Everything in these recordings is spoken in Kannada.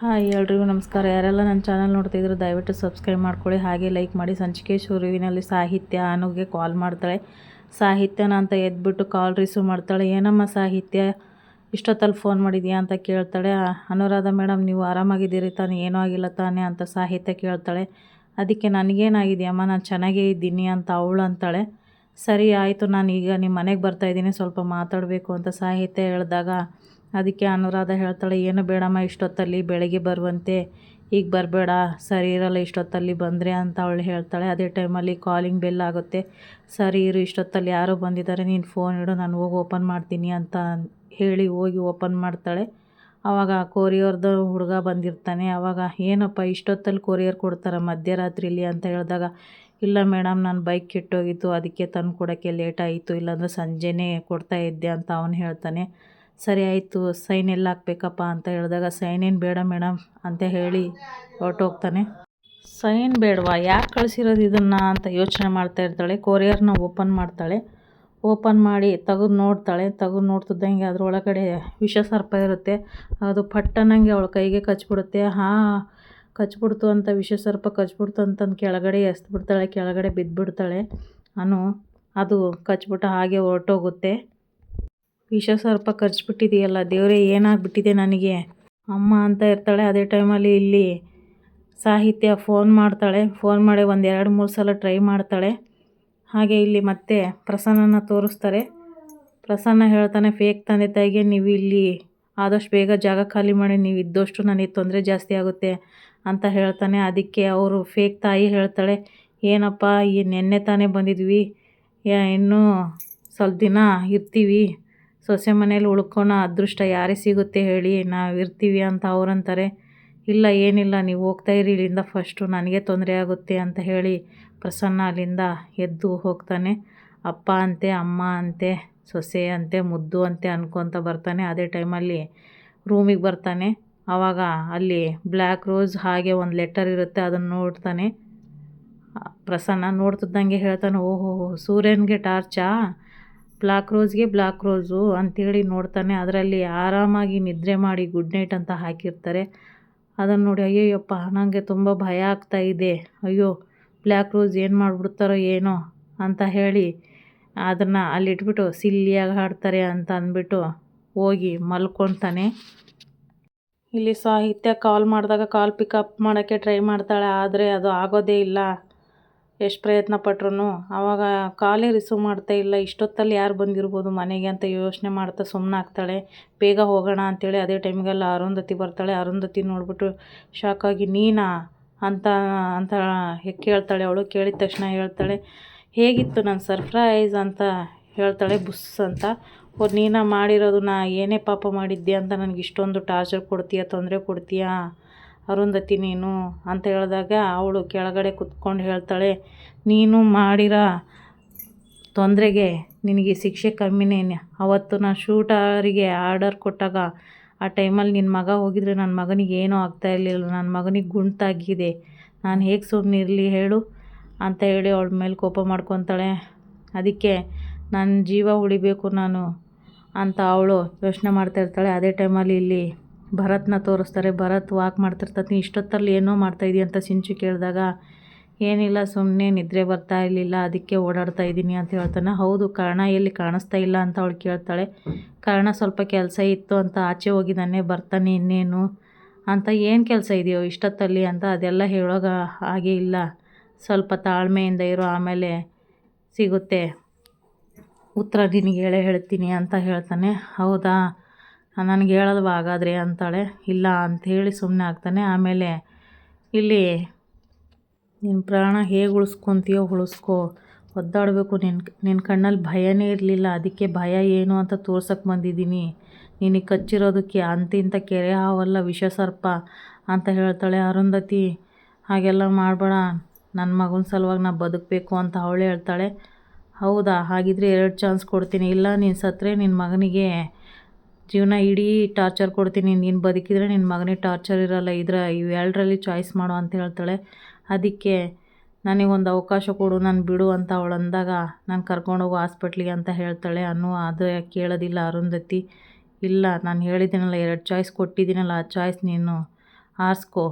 ಹಾಯ್ ಎಲ್ರಿಗೂ ನಮಸ್ಕಾರ. ಯಾರೆಲ್ಲ ನನ್ನ ಚಾನಲ್ ನೋಡ್ತಿದ್ರು ದಯವಿಟ್ಟು ಸಬ್ಸ್ಕ್ರೈಬ್ ಮಾಡ್ಕೊಳ್ಳಿ. ಹಾಗೆ ಲೈಕ್ ಮಾಡಿ ಸಂಚಿಕೆ ಶುರುವಿನಲ್ಲಿ ಸಾಹಿತ್ಯ ಅನುಗೆ ಕಾಲ್ ಮಾಡ್ತಾಳೆ ಸಾಹಿತ್ಯನ ಅಂತ ಎದ್ಬಿಟ್ಟು ಕಾಲ್ ರಿಸೀವ್ ಮಾಡ್ತಾಳೆ. ಏನಮ್ಮ ಸಾಹಿತ್ಯ? ಇಷ್ಟೊತ್ತಲ್ಲಿ ಫೋನ್ ಮಾಡಿದ್ಯಾ ಅಂತ ಕೇಳ್ತಾಳೆ. ಅನುರಾಧ ಮೇಡಮ್, ನೀವು ಆರಾಮಾಗಿದ್ದೀರಿ ತಾನೇ? ಏನೂ ಆಗಿಲ್ಲ ತಾನೇ ಅಂತ ಸಾಹಿತ್ಯ ಕೇಳ್ತಾಳೆ. ಅದಕ್ಕೆ ನನಗೇನಾಗಿದೆಯಮ್ಮ? ನಾನು ಚೆನ್ನಾಗೇ ಇದ್ದೀನಿ ಅಂತ ಅವಳು ಅಂತಾಳೆ. ಸರಿ, ಆಯಿತು. ನಾನು ಈಗ ನಿಮ್ಮ ಮನೆಗೆ ಬರ್ತಾಯಿದ್ದೀನಿ ಸ್ವಲ್ಪ ಮಾತಾಡಬೇಕು ಅಂತ ಸಾಹಿತ್ಯ ಹೇಳಿದಾಗ ಅದಕ್ಕೆ ಅನುರಾಧ ಹೇಳ್ತಾಳೆ, ಏನು ಬೇಡಮ್ಮ, ಇಷ್ಟೊತ್ತಲ್ಲಿ ಬೆಳಗ್ಗೆ ಬರುವಂತೆ. ಈಗ ಬರಬೇಡ, ಸರಿ ಇರಲ್ಲ, ಇಷ್ಟೊತ್ತಲ್ಲಿ ಬಂದರೆ ಅಂತ ಅವಳು ಹೇಳ್ತಾಳೆ. ಅದೇ ಟೈಮಲ್ಲಿ ಕಾಲಿಂಗ್ ಬೆಲ್ ಆಗುತ್ತೆ. ಸರಿ ಇರು, ಇಷ್ಟೊತ್ತಲ್ಲಿ ಯಾರೋ ಬಂದಿದ್ದಾರೆ, ನೀನು ಫೋನ್ ಇಡು, ನಾನು ಹೋಗಿ ಓಪನ್ ಮಾಡ್ತೀನಿ ಅಂತ ಹೇಳಿ ಹೋಗಿ ಓಪನ್ ಮಾಡ್ತಾಳೆ. ಆವಾಗ ಕೊರಿಯರ್ದು ಹುಡುಗ ಬಂದಿರ್ತಾನೆ. ಆವಾಗ ಏನಪ್ಪ, ಇಷ್ಟೊತ್ತಲ್ಲಿ ಕೊರಿಯರ್ ಕೊಡ್ತಾರೆ ಮಧ್ಯರಾತ್ರಿಲಿ? ಅಂತ ಹೇಳಿದಾಗ, ಇಲ್ಲ ಮೇಡಮ್, ನಾನು ಬೈಕ್ ಕೆಟ್ಟೋಗಿತ್ತು ಅದಕ್ಕೆ ತಂದು ಕೊಡೋಕ್ಕೆ ಲೇಟ್ ಆಯಿತು, ಇಲ್ಲಾಂದರೆ ಸಂಜೆನೇ ಕೊಡ್ತಾ ಇದ್ದೆ ಅಂತ ಅವನು ಹೇಳ್ತಾನೆ. ಸರಿ ಆಯಿತು, ಸೈನ್ ಎಲ್ಲ ಹಾಕ್ಬೇಕಪ್ಪ ಅಂತ ಹೇಳಿದಾಗ, ಸೈನ್ ಏನು ಬೇಡ ಮೇಡಮ್ ಅಂತ ಹೇಳಿ ಹೊರಟೋಗ್ತಾನೆ. ಸೈನ್ ಬೇಡವಾ? ಯಾಕೆ ಕಳಿಸಿರೋದು ಇದನ್ನು? ಅಂತ ಯೋಚನೆ ಮಾಡ್ತಾ ಇರ್ತಾಳೆ. ಕೊರಿಯರ್ನ ಓಪನ್ ಮಾಡ್ತಾಳೆ. ಓಪನ್ ಮಾಡಿ ತೆಗೆದು ನೋಡ್ತಾಳೆ. ತೆಗೆದು ನೋಡ್ತಿದ್ದಂಗೆ ಅದರೊಳಗಡೆ ವಿಷಸರ್ಪ ಇರುತ್ತೆ. ಅದು ಪಟ್ಟನಂಗೆ ಅವಳ ಕೈಗೆ ಕಚ್ಬಿಡುತ್ತೆ. ಹಾಂ, ಕಚ್ಬಿಡ್ತು ಅಂತ, ವಿಷ ಸರ್ಪ ಕಚ್ಬಿಡ್ತು ಅಂತಂದು ಕೆಳಗಡೆ ಎಸ್ದ್ಬಿಡ್ತಾಳೆ. ಕೆಳಗಡೆ ಬಿದ್ದುಬಿಡ್ತಾಳೆ ಅನು. ಅದು ಕಚ್ಬಿಟ್ಟು ಹಾಗೆ ಹೊರಟೋಗುತ್ತೆ. ವಿಷಸರ್ಪ ಬಿಟ್ಟಿದೆಯಲ್ಲ ದೇವರೇ ಏನಾಗ್ಬಿಟ್ಟಿದೆ ನನಗೆ? ಅಮ್ಮ ಅಂತ ಇರ್ತಾಳೆ ಅದೇ ಟೈಮಲ್ಲಿ ಇಲ್ಲಿ. ಸಾಹಿತ್ಯ ಫೋನ್ ಮಾಡ್ತಾಳೆ ಫೋನ್ ಮಾಡಿ ಒಂದು ಎರಡು ಮೂರು ಸಲ ಟ್ರೈ ಮಾಡ್ತಾಳೆ. ಹಾಗೆ ಇಲ್ಲಿ ಮತ್ತೆ ಪ್ರಸನ್ನನ ತೋರಿಸ್ತಾರೆ. ಪ್ರಸನ್ನ ಹೇಳ್ತಾನೆ ಫೇಕ್ ತಂದೆ ತಾಯಿಗೆ ನೀವು ಇಲ್ಲಿ ಆದಷ್ಟು ಬೇಗ ಜಾಗ ಖಾಲಿ ಮಾಡಿ, ನೀವು ಇದ್ದಷ್ಟು ನನಗೆ ತೊಂದರೆ ಜಾಸ್ತಿ ಆಗುತ್ತೆ ಅಂತ ಹೇಳ್ತಾನೆ. ಅದಕ್ಕೆ ಅವರು ಫೇಕ್ ತಾಯಿ ಹೇಳ್ತಾಳೆ, ಏನಪ್ಪ, ಈ ನೆನ್ನೆ ತಾನೇ ಬಂದಿದ್ವಿ ಇನ್ನೂ ಸ್ವಲ್ಪ ದಿನ ಇರ್ತೀವಿ. ಸೊಸೆ ಮನೇಲಿ ಉಳ್ಕೊಳೋ ಅದೃಷ್ಟ ಯಾರಿಗೆ ಸಿಗುತ್ತೆ ಹೇಳಿ ನಾವು ಇರ್ತೀವಿ ಅಂತ ಅವ್ರಂತಾರೆ. ಇಲ್ಲ, ಏನಿಲ್ಲ, ನೀವು ಹೋಗ್ತಾ ಇರಿ, ಇಲ್ಲಿಂದ ಫಸ್ಟು ನನಗೆ ತೊಂದರೆ ಆಗುತ್ತೆ ಅಂತ ಹೇಳಿ ಪ್ರಸನ್ನ ಅಲ್ಲಿಂದ ಎದ್ದು ಹೋಗ್ತಾನೆ. ಅಪ್ಪ ಅಂತೆ, ಅಮ್ಮ ಅಂತೆ, ಸೊಸೆ ಅಂತೆ, ಮುದ್ದು ಅಂತೆ ಅನ್ಕೊತ ಬರ್ತಾನೆ. ಅದೇ ಟೈಮಲ್ಲಿ ರೂಮಿಗೆ ಬರ್ತಾನೆ. ಆವಾಗ ಅಲ್ಲಿ ಬ್ಲ್ಯಾಕ್ ರೋಸ್ ಹಾಗೆ ಒಂದು ಲೆಟರ್ ಇರುತ್ತೆ, ಅದನ್ನು ನೋಡ್ತಾನೆ. ಪ್ರಸನ್ನ ನೋಡ್ತಿದ್ದಂಗೆ ಹೇಳ್ತಾನೆ, ಓಹೋ, ಸೂರ್ಯನಿಗೆ ಟಾರ್ಚಾ ಬ್ಲ್ಯಾಕ್ ರೋಸ್ಗೆ ಬ್ಲ್ಯಾಕ್ ರೋಸು ಅಂಥೇಳಿ ನೋಡ್ತಾನೆ. ಅದರಲ್ಲಿ ಆರಾಮಾಗಿ ನಿದ್ರೆ ಮಾಡಿ ಗುಡ್ ನೈಟ್ ಅಂತ ಹಾಕಿರ್ತಾರೆ. ಅದನ್ನು ನೋಡಿ, ಅಯ್ಯಯ್ಯಪ್ಪ ನನಗೆ ತುಂಬ ಭಯ ಆಗ್ತಾ ಇದೆ. ಅಯ್ಯೋ ಬ್ಲ್ಯಾಕ್ ರೋಸ್ ಏನು ಮಾಡಿಬಿಡ್ತಾರೋ ಏನೋ ಅಂತ ಹೇಳಿ ಅದನ್ನು ಅಲ್ಲಿಟ್ಬಿಟ್ಟು ಸಿಲ್ಲಿಯಾಗಿ ಹಾಡ್ತಾರೆ ಅಂತ ಅಂದ್ಬಿಟ್ಟು ಹೋಗಿ ಮಲ್ಕೊತಾನೆ ಇಲ್ಲಿ ಸಾಹಿತ್ಯ ಕಾಲ್ ಮಾಡಿದಾಗ ಕಾಲ್ ಪಿಕಪ್ ಮಾಡೋಕ್ಕೆ ಟ್ರೈ ಮಾಡ್ತಾಳೆ, ಆದರೆ ಅದು ಆಗೋದೇ ಇಲ್ಲ. ಎಷ್ಟು ಪ್ರಯತ್ನ ಪಟ್ರು ಆವಾಗ ಕಾಲೇ ರಿಸೀವ್ ಮಾಡ್ತಾ ಇಲ್ಲ, ಇಷ್ಟೊತ್ತಲ್ಲಿ ಯಾರು ಬಂದಿರ್ಬೋದು ಮನೆಗೆ ಅಂತ ಯೋಚನೆ ಮಾಡ್ತಾ ಸುಮ್ಮನಾಗ್ತಾಳೆ ಬೇಗ ಹೋಗೋಣ ಅಂತೇಳಿ ಅದೇ ಟೈಮ್ಗೆಲ್ಲ ಅರುಂಧತಿ ಬರ್ತಾಳೆ. ಅರುಂಧತಿ ನೋಡಿಬಿಟ್ಟು ಶಾಕಾಗಿ ನೀನಾ? ಅಂತ ಅಂತ ಕೇಳ್ತಾಳೆ. ಅವಳು ಕೇಳಿದ ತಕ್ಷಣ ಹೇಳ್ತಾಳೆ, ಹೇಗಿತ್ತು ನನ್ನ ಸರ್ಪ್ರೈಸ್? ಅಂತ ಹೇಳ್ತಾಳೆ ಬುಸ್ ಅಂತ. ಓ, ನೀನಾ ಮಾಡಿರೋದು ನಾ ಏನೇ ಪಾಪ ಮಾಡಿದ್ದೆ ಅಂತ ನನಗೆ ಇಷ್ಟೊಂದು ಟಾರ್ಚರ್ ಕೊಡ್ತೀಯ, ತೊಂದರೆ ಕೊಡ್ತೀಯಾ? ಅರುಂಧತಿ ನೀನು ಅಂತ ಹೇಳಿದಾಗ ಅವಳು ಕೆಳಗಡೆ ಕುತ್ಕೊಂಡು ಹೇಳ್ತಾಳೆ, ನೀನು ಮಾಡಿರೋ ತೊಂದರೆಗೆ ನಿನಗೆ ಶಿಕ್ಷೆ ಕಮ್ಮಿನೇ. ಅವತ್ತು ನಾನು ಶೂಟರಿಗೆ ಆರ್ಡರ್ ಕೊಟ್ಟಾಗ ಆ ಟೈಮಲ್ಲಿ ನಿನ್ನ ಮಗ ಹೋಗಿದ್ರೆ ನನ್ನ ಮಗನಿಗೆ ಏನೂ ಆಗ್ತಾ ಇರಲಿಲ್ಲ. ನನ್ನ ಮಗನಿಗೆ ಗುಂಟಾಗಿದೆ. ನಾನು ಹೇಗೆ ಸುಮ್ಮನಿರಲಿ ಹೇಳು ಅಂತ ಹೇಳಿ ಅವಳ ಮೇಲೆ ಕೋಪ ಮಾಡ್ಕೊತಾಳೆ. ಅದಕ್ಕೆ ನನ್ನ ಜೀವ ಉಳಿಬೇಕು ನಾನು ಅಂತ ಅವಳು ಯೋಚನೆ ಮಾಡ್ತಾ ಇರ್ತಾಳೆ. ಅದೇ ಟೈಮಲ್ಲಿ ಇಲ್ಲಿ ಭರತ್ನ ತೋರಿಸ್ತಾರೆ, ಭರತ್ ವಾಕ್ ಮಾಡ್ತಿರ್ತತಿ, ಇಷ್ಟೊತ್ತಲ್ಲಿ ಏನೋ ಮಾಡ್ತಾಯಿದ್ದೀಯ ಅಂತ ಸಿಂಚು ಕೇಳಿದಾಗ, ಏನಿಲ್ಲ ಸುಮ್ಮನೆ ನಿದ್ರೆ ಬರ್ತಾ ಇರಲಿಲ್ಲ, ಅದಕ್ಕೆ ಓಡಾಡ್ತಾ ಇದ್ದೀನಿ ಅಂತ ಹೇಳ್ತಾನೆ. ಹೌದು, ಕಾರಣ ಎಲ್ಲಿ ಕಾಣಿಸ್ತಾ ಇಲ್ಲ ಅಂತ ಅವಳು ಕೇಳ್ತಾಳೆ. ಕಾರಣ ಸ್ವಲ್ಪ ಕೆಲಸ ಇತ್ತು ಅಂತ ಆಚೆ ಹೋಗಿದ್ದಾನೆ ಬರ್ತಾನೆ ಇನ್ನೇನು ಅಂತ ಏನು ಕೆಲಸ ಇದೆಯೋ ಇಷ್ಟೊತ್ತಲ್ಲಿ ಅಂತ ಅದೆಲ್ಲ ಹೇಳೋಗ ಹಾಗೆ ಇಲ್ಲ. ಸ್ವಲ್ಪ ತಾಳ್ಮೆಯಿಂದ ಇರೋ, ಆಮೇಲೆ ಸಿಗುತ್ತೆ. ಉತ್ತರ ನಿನಗೆ ಹೇಳೇ ಹೇಳ್ತೀನಿ ಅಂತ ಹೇಳ್ತಾನೆ. ಹೌದಾ? ನನಗೆ ಹೇಳಲ್ವ ಹಾಗಾದರೆ ಅಂತಾಳೆ. ಇಲ್ಲ ಅಂಥೇಳಿ ಸುಮ್ಮನೆ ಆಗ್ತಾನೆ. ಆಮೇಲೆ ಇಲ್ಲಿ ನಿನ್ನ ಪ್ರಾಣ ಹೇಗೆ ಉಳಿಸ್ಕೊತೀಯೋ ಉಳಿಸ್ಕೊ. ಒದ್ದಾಡಬೇಕು. ನಿನ್ನ ನಿನ್ನ ಕಣ್ಣಲ್ಲಿ ಭಯನೇ ಇರಲಿಲ್ಲ. ಅದಕ್ಕೆ ಭಯ ಏನು ಅಂತ ತೋರ್ಸಕ್ಕೆ ಬಂದಿದ್ದೀನಿ. ನಿನಗೆ ಕಚ್ಚಿರೋದಕ್ಕೆ ಅಂತ ಇಂಥ ಕೆರೆ ಹಾವಲ್ಲ ವಿಷಸರ್ಪ ಅಂತ ಹೇಳ್ತಾಳೆ ಅರುಂಧತಿ. ಹಾಗೆಲ್ಲ ಮಾಡಬೇಡ. ನನ್ನ ಮಗನ ಸಲುವಾಗಿ ನಾ ಬದುಕಬೇಕು ಅಂತ ಅವಳು ಹೇಳ್ತಾಳೆ. ಹೌದಾ? ಹಾಗಿದ್ರೆ ಎರಡು ಚಾನ್ಸ್ ಕೊಡ್ತೀನಿ. ಇಲ್ಲ, ನೀನು ಸತ್ತರೆ ನಿನ್ನ ಮಗನಿಗೆ ಜೀವನ ಇಡೀ ಟಾರ್ಚರ್ ಕೊಡ್ತೀನಿ, ನೀನು ಬದುಕಿದ್ರೆ ನಿನ್ನ ಮಗನಿಗೆ ಟಾರ್ಚರ್ ಇರಲ್ಲ, ಇದರ ಇವೆರಡರಲ್ಲಿ ಚಾಯ್ಸ್ ಮಾಡು ಅಂತ ಹೇಳ್ತಾಳೆ. ಅದಕ್ಕೆ ನನಗೊಂದು ಅವಕಾಶ ಕೊಡು, ನಾನು ಬಿಡು ಅಂತ ಅವಳು ಅಂದಾಗ ನಾನು ಕರ್ಕೊಂಡೋಗು ಹಾಸ್ಪಿಟ್ಲಿಗೆ ಅಂತ ಹೇಳ್ತಾಳೆ. ಅನ್ನು ಆದರೆ ಕೇಳೋದಿಲ್ಲ ಅರುಂಧತಿ. ಇಲ್ಲ, ನಾನು ಹೇಳಿದ್ದೀನಲ್ಲ, ಎರಡು ಚಾಯ್ಸ್ ಕೊಟ್ಟಿದ್ದೀನಲ್ಲ, ಆ ಚಾಯ್ಸ್ ನೀನು ಆರಿಸ್ಕೊ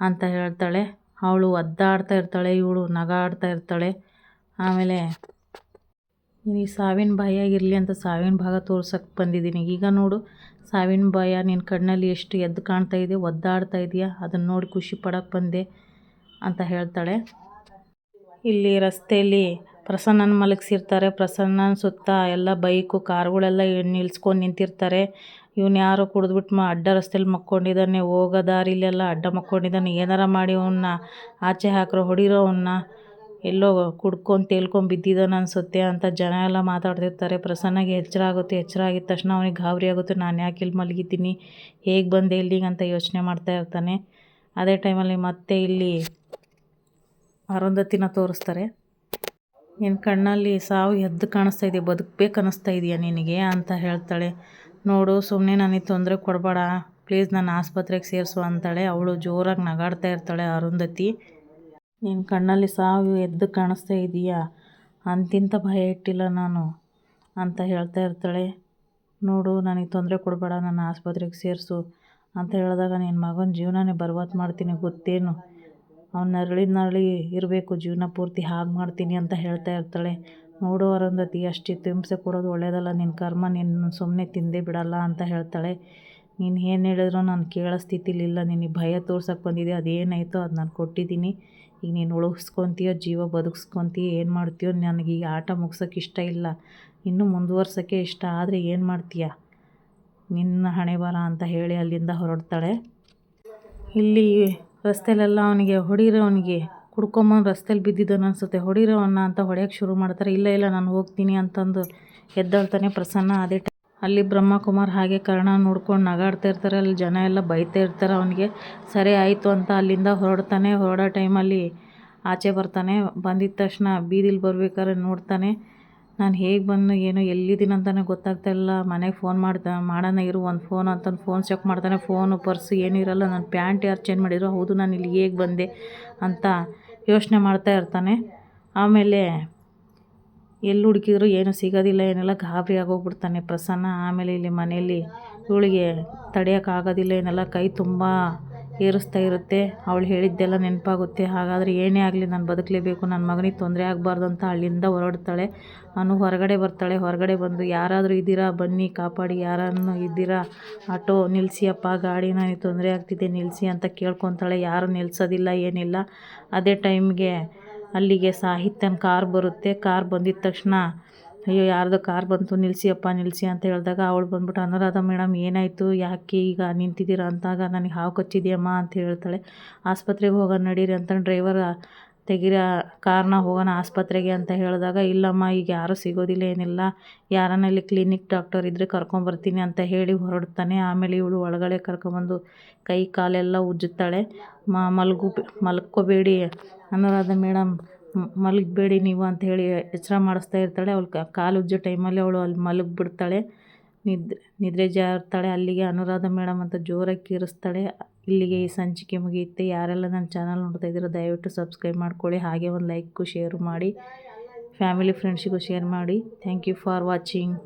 ಅಂತ ಹೇಳ್ತಾಳೆ. ಅವಳು ಒದ್ದಾಡ್ತಾ ಇರ್ತಾಳೆ, ಇವಳು ನಗಾಡ್ತಾ ಇರ್ತಾಳೆ. ಆಮೇಲೆ ಈ ಸಾವಿನ ಭಯ ಅಂತ ಸಾವಿನ ಭಾಗ ತೋರ್ಸಕ್ಕೆ ಬಂದಿದ್ದೀನಿ. ಈಗ ನೋಡು, ಸಾವಿನ ಭಯ ನಿನ್ನ ಕಣ್ಣಲ್ಲಿ ಎಷ್ಟು ಎದ್ದು ಕಾಣ್ತಾ ಇದೆ ಒದ್ದಾಡ್ತಾ ಇದೆಯಾ? ಅದನ್ನು ನೋಡಿ ಖುಷಿ ಪಡೋಕ್ಕೆ ಬಂದೆ ಅಂತ ಹೇಳ್ತಾಳೆ. ಇಲ್ಲಿ ರಸ್ತೆಯಲ್ಲಿ ಪ್ರಸನ್ನನ ಮಲಗಿಸಿರ್ತಾರೆ. ಪ್ರಸನ್ನನ ಸುತ್ತ ಎಲ್ಲ ಬೈಕು, ಕಾರುಗಳೆಲ್ಲ ನಿಲ್ಸ್ಕೊಂಡು ನಿಂತಿರ್ತಾರೆ. ಇವನು ಯಾರೋ ಕುಡಿದ್ಬಿಟ್ಟು ಮಾ, ಅಡ್ಡ ರಸ್ತೆಯಲ್ಲಿ ಮಕ್ಕೊಂಡಿದ್ದಾನೆ ಹೋಗೋ ದಾರಿಲೆಲ್ಲ ಅಡ್ಡ ಮಕ್ಕೊಂಡಿದ್ದಾನೆ ಏನಾರ ಮಾಡಿ ಅವನ್ನ ಆಚೆ ಹಾಕ್ರೋ, ಹೊಡಿರೋ ಅವನ್ನ ಎಲ್ಲೋ ಕುಡ್ಕೊಂಡು ತೇಲ್ಕೊಂಡು ಬಿದ್ದಿದ್ದಾನೆ ಅನಿಸುತ್ತೆ ಅಂತ ಜನ ಎಲ್ಲ ಮಾತಾಡ್ತಿರ್ತಾರೆ. ಪ್ರಸನ್ನಗೆ ಎಚ್ಚರ ಆಗುತ್ತೆ, ಎಚ್ಚರ ಆಗಿದ ತಕ್ಷಣ ಅವನಿಗೆ ಗಾಬರಿ ಆಗುತ್ತೆ, ನಾನು ಯಾಕೆ ಇಲ್ಲಿ ಮಲಗಿದ್ದೀನಿ, ಹೇಗೆ ಬಂದೆ ಇಲ್ಲಿಗೆ ಅಂತ ಯೋಚನೆ ಮಾಡ್ತಾ ಇರ್ತಾನೆ. ಅದೇ ಟೈಮಲ್ಲಿ ಮತ್ತೆ ಇಲ್ಲಿ ಅರುಂಧತಿನ ತೋರಿಸ್ತಾರೆ. ನಿನ್ನ ಕಣ್ಣಲ್ಲಿ ಸಾವು ಎದ್ದು ಕಾಣಿಸ್ತಾ ಇದೆ, ಬದುಕಬೇಕು ಅನ್ನಿಸ್ತಾ ಇದೆಯಾ ನಿನಗೆ ಅಂತ ಹೇಳ್ತಾಳೆ. ನೋಡು ಸುಮ್ಮನೆ ನನಗೆ ತೊಂದರೆ ಕೊಡಬೇಡ, ಪ್ಲೀಸ್ ನನ್ನ ಆಸ್ಪತ್ರೆಗೆ ಸೇರಿಸು ಅಂತಾಳೆ. ಅವಳು ಜೋರಾಗಿ ನಗಾಡ್ತಾ ಇರ್ತಾಳೆ ಅರುಂಧತಿ. ನಿನ್ನ ಕಣ್ಣಲ್ಲಿ ಸಾವು ಎದ್ದು ಕಾಣಿಸ್ತಾ ಇದೆಯಾ? ಅಂತಿಂತ ಭಯ ಇಟ್ಟಿಲ್ಲ ನಾನು. ಅಂತ ಹೇಳ್ತಾ ಇರ್ತಾಳೆ. ನೋಡು, ನನಗೆ ತೊಂದರೆ ಕೊಡಬೇಡ, ನನ್ನ ಆಸ್ಪತ್ರೆಗೆ ಸೇರಿಸು ಅಂತ ಹೇಳಿದಾಗ ನಿನ್ನ ಮಗನ ಜೀವನನೇ ಬರ್ಬಾದ್ ಮಾಡ್ತೀನಿ, ಗೊತ್ತೇನು? ಅವ್ನು ನರಳಿ ನರಳಿ ಇರಬೇಕು, ಜೀವನ ಪೂರ್ತಿ ಹಾಗೆ ಮಾಡ್ತೀನಿ ಅಂತ ಹೇಳ್ತಾ ಇರ್ತಾಳೆ. ನೋಡು ಅರುಂಧತಿ ಅಷ್ಟು ಹಿಂಸೆ ಕೊಡೋದು ಒಳ್ಳೆಯದಲ್ಲ ನಿನ್ನ ಕರ್ಮ ನಿನ್ನ ಸುಮ್ಮನೆ ತಿಂದೇ ಬಿಡಲ್ಲ ಅಂತ ಹೇಳ್ತಾಳೆ. ನೀನು ಏನು ಹೇಳಿದ್ರು ನಾನು ಕೇಳೋ ಸ್ಥಿತಿಲಿಲ್ಲ, ನಿನಗೆ ಭಯ ತೋರ್ಸಕ್ಕೆ ಬಂದಿದೆ ಅದೇನಾಯಿತೋ ಅದು ನಾನು ಕೊಟ್ಟಿದ್ದೀನಿ. ಈಗ ನೀನು ಉಳಿಸ್ಕೊತೀಯೋ, ಜೀವ ಬದುಕ್ಸ್ಕೊಂತೀಯ, ಏನು ಮಾಡ್ತೀಯೋ ನನಗೆ ಈ ಆಟ ಮುಗ್ಸೋಕೆ ಇಷ್ಟ ಇಲ್ಲ. ಇನ್ನೂ ಮುಂದುವರ್ಸೋಕ್ಕೆ ಇಷ್ಟ ಆದರೆ ಏನು ಮಾಡ್ತೀಯ? ನಿನ್ನ ಹಣೆ ಬರ ಅಂತ ಹೇಳಿ ಅಲ್ಲಿಂದ ಹೊರಡ್ತಾಳೆ. ಇಲ್ಲಿ ರಸ್ತೆಲೆಲ್ಲ ಅವನಿಗೆ ಹೊಡಿರೋವನಿಗೆ ಕುಡ್ಕೊಂಬಂದು ರಸ್ತೆಲಿ ಬಿದ್ದಿದ್ದಾನೆ ಅನಿಸುತ್ತೆ. ಹೊಡೀರೋವನ್ನ ಅಂತ ಹೊಡೆಯೋಕ್ಕೆ ಶುರು ಮಾಡ್ತಾರೆ. ಇಲ್ಲ ಇಲ್ಲ, ನಾನು ಹೋಗ್ತೀನಿ ಅಂತಂದು ಎದ್ದೇಳ್ತಾನೆ ಪ್ರಸನ್ನ ಅದೇ ಅಲ್ಲಿ ಬ್ರಹ್ಮಕುಮಾರ್ ಹಾಗೆ ಕರ್ಣ ನೋಡ್ಕೊಂಡು ನಗಾಡ್ತಾ ಇರ್ತಾರೆ, ಅಲ್ಲಿ ಜನ ಎಲ್ಲ ಬೈತಾ ಇರ್ತಾರೆ, ಅವನಿಗೆ ಸರಿ ಆಯಿತು ಅಂತ ಅಲ್ಲಿಂದ ಹೊರಡ್ತಾನೆ, ಹೊರಡೋ ಟೈಮಲ್ಲಿ ಆಚೆ ಬರ್ತಾನೆ ಬಂದಿದ್ದ ತಕ್ಷಣ ಬೀದಿಲಿ ಬರ್ಬೇಕಾದ್ರೆ ನೋಡ್ತಾನೆ, ನಾನು ಹೇಗೆ ಬಂದು ಏನೋ ಎಲ್ಲಿದ್ದೀನಿ ಅಂತಲೇ ಗೊತ್ತಾಗ್ತಾ ಇಲ್ಲ, ಮನೆಗೆ ಫೋನ್ ಮಾಡ್ತಾ ಮಾಡೋಣ ಇರು, ಒಂದು ಫೋನ್ ಅಂತಂದು ಫೋನ್ ಚೆಕ್ ಮಾಡ್ತಾನೆ ಫೋನು ಪರ್ಸು ಏನೂ ಇರಲ್ಲ ನನ್ನ ಪ್ಯಾಂಟ್ ಯಾರು ಚೇಂಜ್ ಮಾಡಿದ್ರು, ಹೌದು ನಾನು ಇಲ್ಲಿ ಹೇಗೆ ಬಂದೆ ಅಂತ ಯೋಚನೆ ಮಾಡ್ತಾ ಇರ್ತಾನೆ. ಆಮೇಲೆ ಎಲ್ಲಿ ಹುಡುಕಿದ್ರು ಏನು ಸಿಗೋದಿಲ್ಲ, ಏನೆಲ್ಲ ಗಾಬರಿ ಆಗೋಗ್ಬಿಡ್ತಾನೆ ಪ್ರಸನ್ನ. ಆಮೇಲೆ ಇಲ್ಲಿ ಮನೆಯಲ್ಲಿ ಇವಳಿಗೆ ತಡೆಯೋಕ್ಕಾಗೋದಿಲ್ಲ ಏನೆಲ್ಲ ಕೈ ತುಂಬ ಏರಿಸ್ತಾ ಇರುತ್ತೆ. ಅವಳು ಹೇಳಿದ್ದೆಲ್ಲ ನೆನಪಾಗುತ್ತೆ. ಹಾಗಾದರೆ ಏನೇ ಆಗಲಿ ನಾನು ಬದುಕಲೇಬೇಕು, ನನ್ನ ಮಗನಿಗೆ ತೊಂದರೆ ಆಗಬಾರ್ದು ಅಂತ ಅಲ್ಲಿಂದ ಹೊರಡ್ತಾಳೆ. ಅವನು ಹೊರಗಡೆ ಬರ್ತಾಳೆ. ಹೊರಗಡೆ ಬಂದು, ಯಾರಾದರೂ ಇದ್ದೀರಾ? ಬನ್ನಿ, ಕಾಪಾಡಿ. ಯಾರನ್ನು ಇದ್ದೀರಾ? ಆಟೋ ನಿಲ್ಲಿಸಿಯಪ್ಪ ಗಾಡಿ ನನಗೆ ತೊಂದರೆ ಆಗ್ತಿದೆ. ನಿಲ್ಲಿಸಿ ಅಂತ ಕೇಳ್ಕೊತಾಳೆ. ಯಾರು ನಿಲ್ಲಿಸೋದಿಲ್ಲ, ಏನಿಲ್ಲ. ಅದೇ ಟೈಮ್ಗೆ ಅಲ್ಲಿಗೆ ಸಾಹಿತ್ಯನ ಕಾರ್ ಬರುತ್ತೆ. ಕಾರ್ ಬಂದಿದ್ದ ತಕ್ಷಣ, ಅಯ್ಯೋ, ಯಾರ್ದು ಕಾರ್ ಬಂತು ನಿಲ್ಲಿಸಿಯಪ್ಪ ನಿಲ್ಸಿ ಅಂತ ಹೇಳಿದಾಗ ಅವಳು ಬಂದ್ಬಿಟ್ಟು, ಅನುರಾಧ ಮೇಡಮ್ ಏನಾಯಿತು? ಯಾಕೆ ಈಗ ನಿಂತಿದ್ದೀರಾ? ಅಂತಾಗ, ನನಗೆ ಹಾವು ಕಚ್ಚಿದೆಯಮ್ಮ ಅಂತ ಹೇಳ್ತಾಳೆ. ಆಸ್ಪತ್ರೆಗೆ ಹೋಗೋಣ ನಡೀರಿ ಅಂತ ಡ್ರೈವರ್ ತೆಗೀರ ಕಾರ್ನ ಹೋಗೋಣ ಆಸ್ಪತ್ರೆಗೆ ಅಂತ ಹೇಳಿದಾಗ, ಇಲ್ಲಮ್ಮ, ಈಗ ಯಾರೂ ಸಿಗೋದಿಲ್ಲ, ಏನಿಲ್ಲ. ಯಾರನ್ನ ಇಲ್ಲಿ ಕ್ಲಿನಿಕ್ ಡಾಕ್ಟರ್ ಇದ್ದರೆ ಕರ್ಕೊಂಬರ್ತೀನಿ ಅಂತ ಹೇಳಿ ಹೊರಡ್ತಾನೆ. ಆಮೇಲೆ ಇವಳು ಒಳಗಡೆ ಕರ್ಕೊಂಬಂದು ಕೈ ಕಾಲೆಲ್ಲ ಉಜ್ಜುತ್ತಾಳೆ. ಮಲಗು, ಮಲ್ಕೋಬೇಡಿ. ಅನುರಾಧ ಮೇಡಮ್ ಮಲಗಬೇಡಿ ನೀವು ಅಂತ ಹೇಳಿ ಎಚ್ಚರ ಮಾಡಿಸ್ತಾ ಇರ್ತಾಳೆ. ಅವಳು ಕಾಲು ಉಜ್ಜೋ ಟೈಮಲ್ಲಿ ಅವಳು ಅಲ್ಲಿ ಮಲಗಿಬಿಡ್ತಾಳೆ. ನಿದ್ರೆ ನಿದ್ರೆ ಜಾರ್ತಾಳೆ ಅಲ್ಲಿಗೆ. ಅನುರಾಧ ಮೇಡಮ್ ಅಂತ ಜೋರಾಗಿ ಕೀರಿಸ್ತಾಳೆ. ಇಲ್ಲಿಗೆ ಈ ಸಂಚಿಕೆ ಮುಗಿಯುತ್ತೆ. ಯಾರೆಲ್ಲ ನನ್ನ ಚಾನಲ್ ನೋಡ್ತಾ ಇದ್ದೀರೋ ದಯವಿಟ್ಟು ಸಬ್ಸ್ಕ್ರೈಬ್ ಮಾಡ್ಕೊಳ್ಳಿ. ಹಾಗೆ ಒಂದು ಲೈಕು ಶೇರ್ ಮಾಡಿ. ಫ್ಯಾಮಿಲಿ, ಫ್ರೆಂಡ್ಸಿಗೂ ಶೇರ್ ಮಾಡಿ. Thank you for watching.